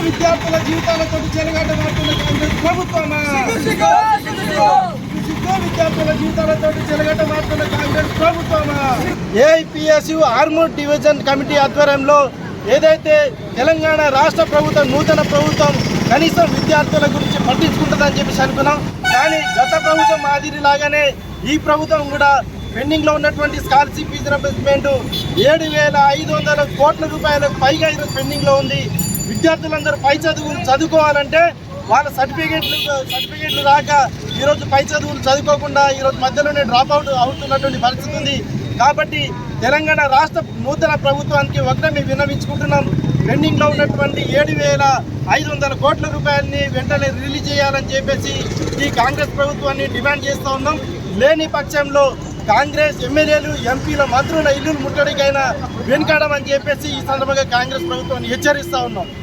విద్యార్థుల జీవితాలతో చెలగాట మారుతున్న కాంగ్రెస్ ప్రభుత్వమా విద్యార్థుల జీవితాలతో చెలగాట మారుతున్న కాంగ్రెస్ ప్రభుత్వమా ఏఐపిఎస్యు ఆర్మూర్ డివిజన్ కమిటీ ఆధ్వర్యంలో ఏదైతే తెలంగాణ రాష్ట్ర ప్రభుత్వం నూతన ప్రభుత్వం కనీసం విద్యార్థుల గురించి పట్టించుకుంటుందని చెప్పేసి అనుకున్నాం. కానీ గత ప్రభుత్వం మాదిరిలాగానే ఈ ప్రభుత్వం కూడా పెండింగ్లో ఉన్నటువంటి స్కాలర్షిప్ ఫీజు రింబర్స్మెంట్ ఏడు వేల ఐదు వందల కోట్ల రూపాయలకు పైగా ఈరోజు పెండింగ్లో ఉంది. విద్యార్థులందరూ పై చదువు చదువుకోవాలంటే వాళ్ళ సర్టిఫికేట్లు సర్టిఫికేట్లు రాక ఈరోజు పై చదువులు చదువుకోకుండా ఈరోజు మధ్యలోనే డ్రాప్ అవుట్ అవుతున్నటువంటి పరిస్థితి ఉంది. కాబట్టి తెలంగాణ రాష్ట్ర నూతన ప్రభుత్వానికి ఒకటే మేము విన్నవించుకుంటున్నాం పెండింగ్లో ఉన్నటువంటి ఏడు వేల ఐదు వందల కోట్ల రూపాయలని వెంటనే రిలీజ్ చేయాలని చెప్పేసి ఈ కాంగ్రెస్ ప్రభుత్వాన్ని డిమాండ్ చేస్తూ ఉన్నాం. లేని పక్షంలో కాంగ్రెస్ ఎమ్మెల్యేలు ఎంపీల మంత్రుల ఇల్లు ముట్టడికైనా వెనుకాడమని చెప్పేసి ఈ సందర్భంగా కాంగ్రెస్ ప్రభుత్వాన్ని హెచ్చరిస్తూ ఉన్నాం.